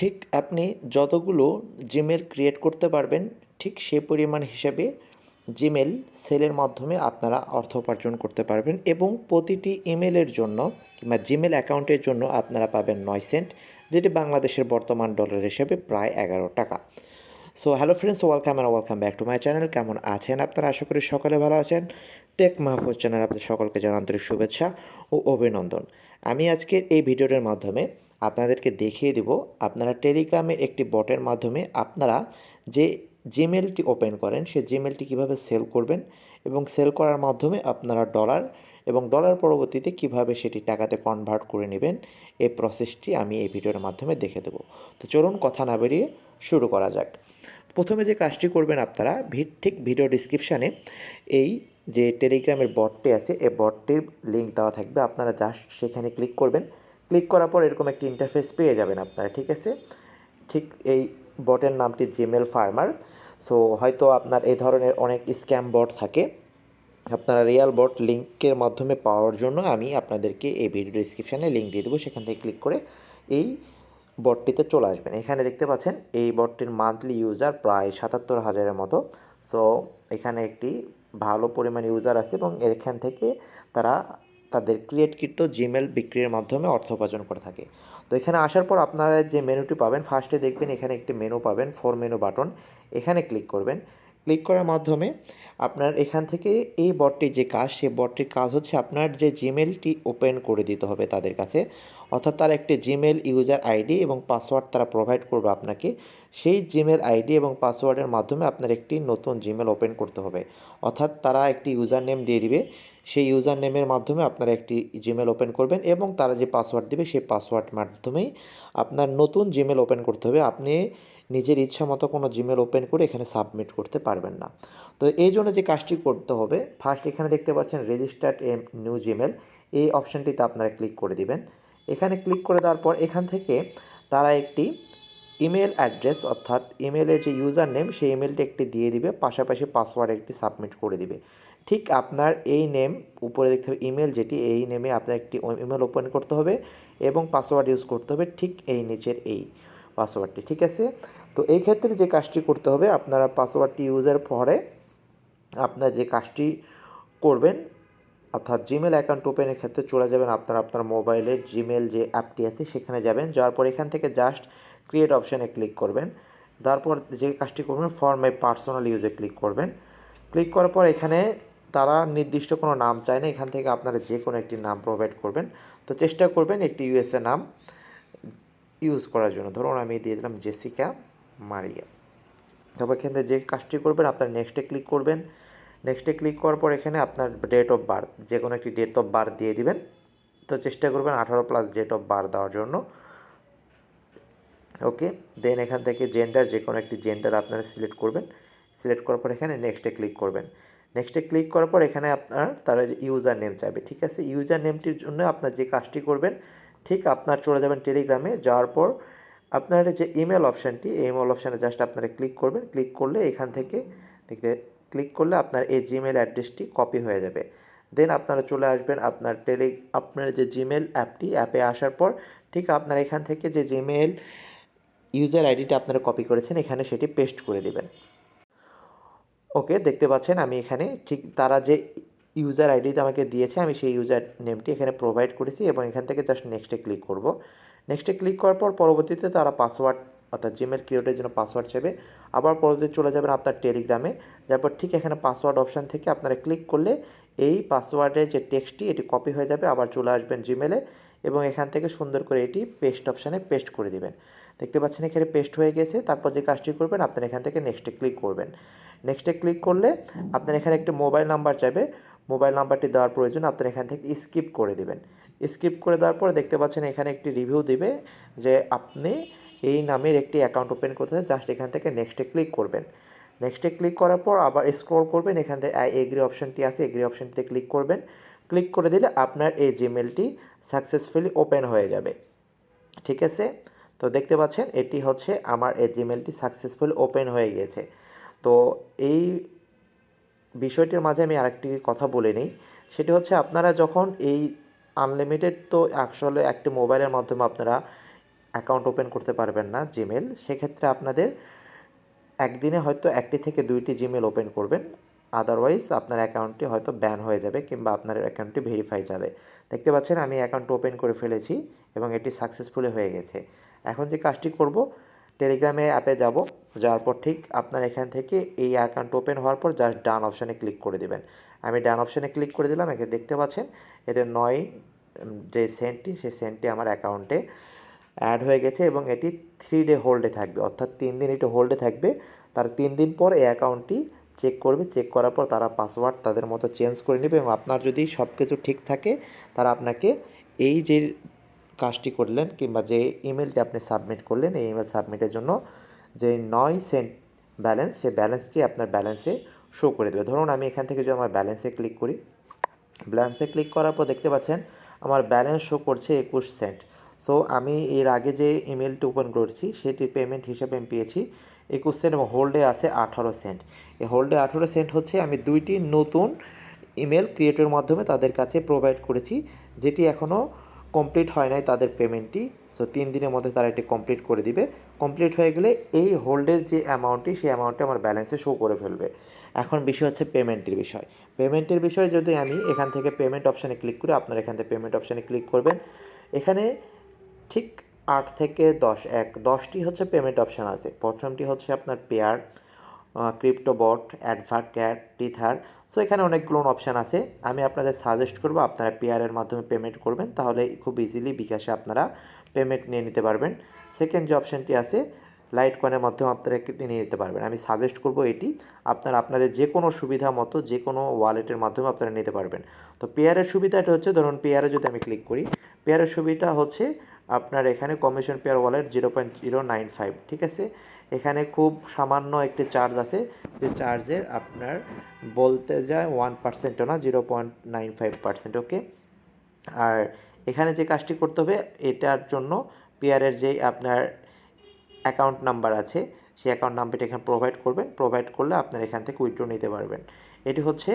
ঠিক আপনি যতগুলো জিমেল ক্রিয়েট করতে পারবেন, ঠিক সে পরিমাণ হিসাবে জিমেল সেলের মাধ্যমে আপনারা অর্থ উপার্জন করতে পারবেন এবং প্রতিটি ইমেলের জন্য কিংবা জিমেল অ্যাকাউন্টের জন্য আপনারা পাবেন নয় সেন্ট যেটি বাংলাদেশের বর্তমান ডলার হিসেবে প্রায় এগারো টাকা। So hello friends welcome and welcome back to my channel কেমন আছেন আপনারা? আশা করি সকলে ভালো আছেন। টেক মাহফুজ চ্যানেল আপনাদের সকলকে জানান আন্তরিক শুভেচ্ছা ও অভিনন্দন। আমি আজকে এই ভিডিওটার মাধ্যমে আপনাদেরকে দেখিয়ে দিব আপনারা টেলিগ্রামের একটি বটের মাধ্যমে আপনারা যে জিমেলটি ওপেন করেন, সে জিমেলটি কীভাবে সেল করবেন এবং সেল করার মাধ্যমে আপনারা ডলার এবং ডলার পরবর্তীতে কীভাবে সেটি টাকাতে কনভার্ট করে নেবেন এই প্রসেসটি আমি এই ভিডিওর মাধ্যমে দেখে দেবো। তো চলুন কথা না বেরিয়ে শুরু করা যাক। প্রথমে যে কাজটি করবেন আপনারা ঠিক ভিডিও ডিসক্রিপশানে এই যে টেলিগ্রামের বটটি আছে, এই বটটির লিঙ্ক দেওয়া থাকবে। আপনারা জাস্ট সেখানে ক্লিক করবেন। ক্লিক করার পর এরকম একটি ইন্টারফেস পেয়ে যাবেন আপনারা, ঠিক আছে? ঠিক এই বটের নামটি জিমেল ফার্মার সো হয়তো আপনার এই ধরনের অনেক স্ক্যাম বট থাকে। আপনারা রিয়াল বট লিঙ্কের মাধ্যমে পাওয়ার জন্য আমি আপনাদেরকে এই ভিডিও ডিসক্রিপশানে লিঙ্ক দিয়ে দেবো। সেখান থেকে ক্লিক করে এই বটটিতে চলে আসবেন। এখানে দেখতে পাচ্ছেন, এই বটটির মান্থলি ইউজার প্রায় সাতাত্তর হাজারের মতো। সো এখানে একটি ভালো পরিমাণ ইউজার আছে এবং এখান থেকে তারা তাদের ক্রিয়েটকৃত জিমেল বিক্রির মাধ্যমে অর্থ উপার্জন করে থাকে। তো এখানে আসার পর আপনারা যে মেনুটি পাবেন ফার্স্টে দেখবেন এখানে একটি মেনু পাবেন ফোর মেনু বাটন এখানে ক্লিক করবেন। ক্লিক করার মাধ্যমে আপনার এখান থেকে এই বটটির যে কাজ, সেই বটটির কাজ হচ্ছে আপনার যে জিমেলটি ওপেন করে দিতে হবে তাদের কাছে। অর্থাৎ তার একটি জিমেল ইউজার আইডি এবং পাসওয়ার্ড তারা প্রোভাইড করবে আপনাকে। সেই জিমেল আইডি এবং পাসওয়ার্ডের মাধ্যমে আপনার একটি নতুন জিমেল ওপেন করতে হবে। অর্থাৎ তারা একটি ইউজার নেম দিয়ে দিবে। সেই ইউজার নেমের মাধ্যমে আপনারা একটি জিমেল ওপেন করবেন এবং তারা যে পাসওয়ার্ড দিবে সেই পাসওয়ার্ড মাধ্যমেই আপনার নতুন জিমেল ওপেন করতে হবে। আপনি নিজের ইচ্ছা মতো কোনো জিমেল ওপেন করে এখানে সাবমিট করতে পারবেন না। তো এই জন্য যে কাজটি করতে হবে ফার্স্ট এখানে দেখতে পাচ্ছেন রেজিস্টার্ড এম নিউ জিমেল এই অপশানটিতে আপনারা ক্লিক করে দিবেন। এখানে ক্লিক করে দেওয়ার পর এখান থেকে তারা একটি ইমেল অ্যাড্রেস অর্থাৎ ইমেলের যে ইউজার নেম সেই ইমেলটি একটি দিয়ে দিবে, পাশাপাশি পাসওয়ার্ড একটি সাবমিট করে দিবে। ঠিক আপনার এই নেম উপরে দেখতে হবে ইমেল যেটি, এই নেমে আপনার একটি ইমেল ওপেন করতে হবে এবং পাসওয়ার্ড ইউজ করতে হবে ঠিক এই নিচের এই পাসওয়ার্ডটি ঠিক আছে? তো এই ক্ষেত্রে যে কাজটি করতে হবে, আপনারা পাসওয়ার্ডটি ইউজের পরে আপনার যে কাজটি করবেন অর্থাৎ জিমেল অ্যাকাউন্ট ওপেনের ক্ষেত্রে চলে যাবেন আপনার আপনার মোবাইলের জিমেল যে অ্যাপটি আছে সেখানে যাবেন। যাওয়ার পর এখান থেকে জাস্ট ক্রিয়েট অপশানে ক্লিক করবেন। তারপর যে কাজটি করবেন ফর মাই পার্সোনাল ইউজে ক্লিক করবেন। ক্লিক করার পর এখানে তারা নির্দিষ্ট কোনো নাম চায় না, এখান থেকে আপনারা যে কোনো একটি নাম প্রোভাইড করবেন। তো চেষ্টা করবেন একটি ইউএসএ নাম ইউজ করার জন্য। ধরুন আমি দিয়ে দিলাম জেসিকা মারিয়া তারপর এখান থেকে যে কাজটি করবেন, আপনার নেক্সটে ক্লিক করবেন। নেক্সটে ক্লিক করার পর এখানে আপনার ডেট অফ বার্থ যে কোনো একটি ডেট অফ বার্থ দিয়ে দিবেন। তো চেষ্টা করবেন আঠারো প্লাস ডেট অফ বার্থ দেওয়ার জন্য। ওকে দেন এখান থেকে জেন্ডার যে কোনো একটি জেন্ডার আপনারা সিলেক্ট করবেন। সিলেক্ট করার পর এখানে নেক্সটে ক্লিক করবেন। নেক্সটে ক্লিক করার পর এখানে আপনার তারা যে ইউজার নেম চাইবে, ঠিক আছে? ইউজার নেমটির জন্য আপনার যে কাজটি করবেন, ঠিক আপনার চলে যাবেন টেলিগ্রামে যাওয়ার পর আপনার যে ইমেল অপশানটি ইমেল অপশানে জাস্ট আপনারা ক্লিক করবেন। ক্লিক করলে এখান থেকে দেখতে ক্লিক করলে আপনার এই জিমেল অ্যাড্রেসটি কপি হয়ে যাবে। দেন আপনারা চলে আসবেন আপনার টেলি আপনার যে জিমেল অ্যাপটি, অ্যাপে আসার পর ঠিক আপনার এখান থেকে যে জিমেল ইউজার আইডিটা আপনারা কপি করেছেন, এখানে সেটি পেস্ট করে দেবেন। ওকে দেখতে পাচ্ছেন আমি এখানে ঠিক তারা যে ইউজার আইডি আমাকে দিয়েছে, আমি সেই ইউজার নেমটি এখানে প্রোভাইড করেছি এবং এখান থেকে জাস্ট নেক্সটে ক্লিক করব। নেক্সটে ক্লিক করার পর পরবর্তীতে তারা পাসওয়ার্ড অর্থাৎ জিমেল ক্রিয়েটের জন্য পাসওয়ার্ড চাইবে। আবার পরবর্তীতে চলে যাবেন আপনার টেলিগ্রামে তারপর ঠিক এখানে পাসওয়ার্ড অপশান থেকে আপনারা ক্লিক করলে এই পাসওয়ার্ডের যে টেক্সটটি এটি কপি হয়ে যাবে, আবার চলে আসবেন জিমেলে এবং এখান থেকে সুন্দর করে এটি পেস্ট অপশানে পেস্ট করে দিবেন। দেখতে পাচ্ছেন এখানে পেস্ট হয়ে গেছে। তারপর যে কাজটি করবেন, আপনার এখান থেকে নেক্সটে ক্লিক করবেন। নেক্সটে ক্লিক করলে আপনার এখানে একটি মোবাইল নাম্বার চাইবে। মোবাইল নাম্বারটি দেওয়ার প্রয়োজন, আপনার এখান থেকে স্কিপ করে দিবেন। স্কিপ করে দেওয়ার পরে দেখতে পাচ্ছেন এখানে একটি রিভিউ দিবে যে আপনি এই নামের একটি অ্যাকাউন্ট ওপেন করতে চান জাস্ট এখান থেকে নেক্সটে ক্লিক করবেন। নেক্সটে ক্লিক করার পর আবার স্ক্রল করবেন, এখান থেকে এগ্রি অপশানটি আছে এগ্রি অপশানটিতে ক্লিক করবেন। ক্লিক করে দিলে আপনার এই জিমেলটি সাকসেসফুলি ওপেন হয়ে যাবে। ঠিক আছে? তো দেখতে পাচ্ছেন, এটি হচ্ছে আমার এই জিমেলটি সাকসেসফুল ওপেন হয়ে গিয়েছে। তো এই বিষয়টির মাঝে আমি আরেকটি কথা বলে নিই। সেটি হচ্ছে আপনারা যখন এই আনলিমিটেড তো আসলে একটি মোবাইলের মাধ্যমে আপনারা অ্যাকাউন্ট ওপেন করতে পারবেন না জিমেল সেক্ষেত্রে আপনাদের একদিনে হয়তো একটি থেকে দুইটি জিমেল ওপেন করবেন। আদারওয়াইজ আপনার অ্যাকাউন্টটি হয়তো ব্যান হয়ে যাবে কিংবা আপনার অ্যাকাউন্টটি ভেরিফাই যাবে। দেখতে পাচ্ছেন, আমি অ্যাকাউন্ট ওপেন করে ফেলেছি এবং এটি সাকসেসফুলি হয়ে গেছে। এখন যে কাজটি করব টেলিগ্রামে অ্যাপে যাব। যাওয়ার পর ঠিক আপনার এখান থেকে এই অ্যাকাউন্ট ওপেন হওয়ার পর জাস্ট ডান অপশানে ক্লিক করে দেবেন। আমি ডান অপশানে ক্লিক করে দিলাম। এখানে দেখতে পাচ্ছেন, এটা নয় যে সেন্টটি সেই সেন্টটি আমার অ্যাকাউন্টে অ্যাড হয়ে গেছে এবং এটি থ্রি ডে হোল্ডে থাকবে। অর্থাৎ তিন দিন এটি হোল্ডে থাকবে। তার তিন দিন পর এই অ্যাকাউন্টটি চেক করবে। চেক করার পর তারা পাসওয়ার্ড তাদের মতো চেঞ্জ করে নেবে এবং আপনার যদি সব কিছু ঠিক থাকে, তারা আপনাকে এই যে কাজটি করলেন কিংবা যে ইমেলটি আপনি সাবমিট করলেন, এই ইমেল সাবমিটের জন্য যে নয় সেন্ট ব্যালেন্স সেই ব্যালেন্সটি আপনার ব্যালেন্সে শো করে দেবে। ধরুন আমি এখান থেকে যদি আমার ব্যালেন্সে ক্লিক করি ব্যালেন্সে ক্লিক করার পর দেখতে পাচ্ছেন, আমার ব্যালেন্স শো করছে একুশ সেন্ট সো আমি এর আগে যে ইমেলটি ওপেন করেছি সেটির পেমেন্ট হিসেবে আমি পেয়েছি। একুশ সেন্ট এবং হোল্ডে আছে আঠারো সেন্ট এই হোল্ডে আঠারো সেন্ট হচ্ছে আমি দুইটি নতুন ইমেল ক্রিয়েটের মাধ্যমে তাদের কাছে প্রোভাইড করেছি, যেটি এখনও কমপ্লিট হয় নাই তাদের পেমেন্টটি সো তিন দিনের মধ্যে তারা এটি কমপ্লিট করে দিবে। কমপ্লিট হয়ে গেলে এই হোল্ডের যে অ্যামাউন্টটি সেই অ্যামাউন্টটি আমার ব্যালেন্সে শো করে ফেলবে। এখন বিষয় হচ্ছে পেমেন্টের বিষয়। পেমেন্টের বিষয়ে যদি আমি এখান থেকে পেমেন্ট অপশানে ক্লিক করি আপনারা এখান থেকে পেমেন্ট অপশানে ক্লিক করবেন। এখানে ঠিক আট থেকে দশ, এক, দশটি হচ্ছে পেমেন্ট অপশান আছে। প্রথমটি হচ্ছে আপনার Payeer CryptoBot Advert Cat Tether so এখানে অনেকগুলো অপশান আছে। আমি আপনাদের সাজেস্ট করব আপনারা পেয়ারের মাধ্যমে পেমেন্ট করবেন, তাহলে খুব ইজিলি বিকাশে আপনারা পেমেন্ট নিয়ে নিতে পারবেন। সেকেন্ড যে অপশানটি আছে লাইট কয়েনের মাধ্যমে আপনারা নিয়ে নিতে পারবেন। আমি সাজেস্ট করব এটি, আপনারা আপনাদের যে কোনো সুবিধা মতো যে কোনো ওয়ালেটের মাধ্যমে আপনারা নিতে পারবেন। তো পেয়ারের সুবিধাটা হচ্ছে, ধরুন পেয়ারে যদি আমি ক্লিক করি পেয়ারের সুবিধা হচ্ছে আপনার এখানে commission Payeer wallet zero point zero nine five ঠিক আছে? এখানে খুব সামান্য একটি চার্জ আছে। যে চার্জের আপনার বলতে যায় ওয়ান পার্সেন্টও না zero point nine five percent okay আর এখানে যে কাজটি করতে হবে, এটার জন্য পেয়ারের যেই আপনার অ্যাকাউন্ট নাম্বার আছে, সেই অ্যাকাউন্ট নাম্বারটা এখানে প্রোভাইড করবেন। প্রোভাইড করলে আপনার এখান থেকে উইথড্র নিতে পারবেন। এটি হচ্ছে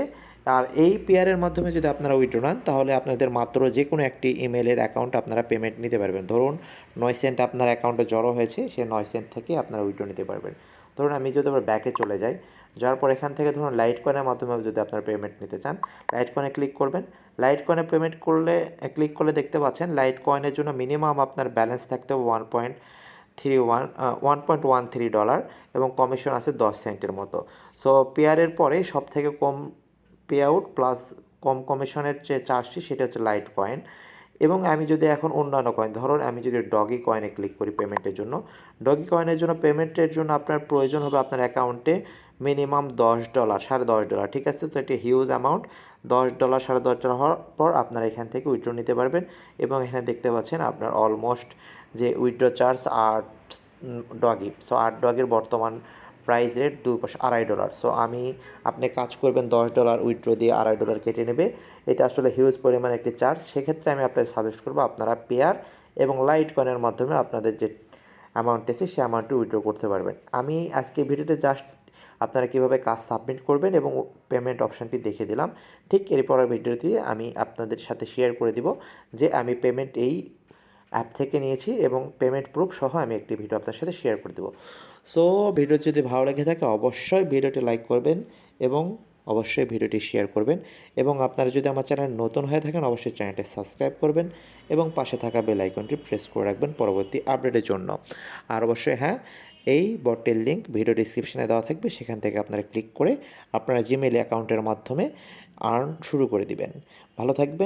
আর এই পেয়ারের মাধ্যমে যদি আপনারা উইথড্র নেন, তাহলে আপনাদের মাত্র যে কোনো একটি ইমেলের অ্যাকাউন্ট আপনারা পেমেন্ট নিতে পারবেন। ধরুন, নয় সেন্ট আপনার অ্যাকাউন্টে জড়ো হয়েছে, সে নয় সেন্ট থেকে আপনারা উইথড্র নিতে পারবেন। ধরুন, আমি যদি আবার ব্যাকে চলে যাই, যাওয়ার পর এখান থেকে ধরুন লাইট কয়েনের মাধ্যমে যদি আপনারা পেমেন্ট নিতে চান লাইট কয়েনে ক্লিক করবেন। লাইট কয়েনে পেমেন্ট করলে ক্লিক করলে দেখতে পাচ্ছেন লাইট কয়েনের জন্য মিনিমাম আপনার ব্যালেন্স থাকতে one point three one one point one three dollar এবং কমিশন আছে দশ সেন্টের মতো। সো পেয়ারের পরে সব থেকে কম পে আউট প্লাস কম কমিশনের যে চার্জটি সেটা হচ্ছে লাইট কয়েন এবং আমি যদি এখন অন্যান্য কয়েন ধরুন আমি যদি ডগি কয়েনে ক্লিক করি পেমেন্টের জন্য ডগি কয়েনের জন্য পেমেন্টের জন্য আপনার প্রয়োজন হবে আপনার অ্যাকাউন্টে মিনিমাম দশ ডলার সাড়ে দশ ডলার ঠিক আছে? তো এটি হিউজ অ্যামাউন্ট দশ ডলার সাড়ে দশ ডলার হওয়ার পর আপনারা এখান থেকে উইথড্র নিতে পারবেন এবং এখানে দেখতে পাচ্ছেন আপনার অলমোস্ট যে উইথড্র চার্জ আট ডগি সো আট ডগের বর্তমান প্রাইস রেট দুই পাশে আড়াই ডলার। সো আমি, আপনি কাজ করবেন দশ ডলার উইথড্র দিয়ে আড়াই ডলার কেটে নেবে। এটা আসলে হিউজ পরিমাণ একটি চার্জ সেক্ষেত্রে আমি আপনাকে সাজেস্ট করব আপনারা পেয়ার এবং লাইট কয়েনের মাধ্যমে আপনাদের যে অ্যামাউন্ট আছে সেই অ্যামাউন্টটি উইথড্র করতে পারবেন। আমি আজকে ভিডিওতে জাস্ট আপনারা কীভাবে কাজ সাবমিট করবেন এবং পেমেন্ট অপশানটি দেখে দিলাম। ঠিক এরপরের ভিডিওতে আমি আপনাদের সাথে শেয়ার করে দিব যে আমি পেমেন্ট এই অ্যাপ থেকে নিয়েছি এবং পেমেন্ট প্রুফ সহ আমি একটি ভিডিও আপনার সাথে শেয়ার করে দেবো। সো ভিডিও যদি ভালো লেগে থাকে, অবশ্যই ভিডিওটি লাইক করবেন এবং অবশ্যই ভিডিওটি শেয়ার করবেন এবং আপনারা যদি আমার চ্যানেল নতুন হয়ে থাকেন, অবশ্যই চ্যানেলটি সাবস্ক্রাইব করবেন এবং পাশে থাকা বেল আইকনটি প্রেস করে রাখবেন পরবর্তী আপডেটের জন্য। আর অবশ্যই হ্যাঁ এই বটের লিঙ্ক ভিডিও ডিসক্রিপশনে দেওয়া থাকবে, সেখান থেকে আপনারা ক্লিক করে আপনারা জিমেল অ্যাকাউন্টের মাধ্যমে আর্ন শুরু করে দিবেন। ভালো থাকবেন।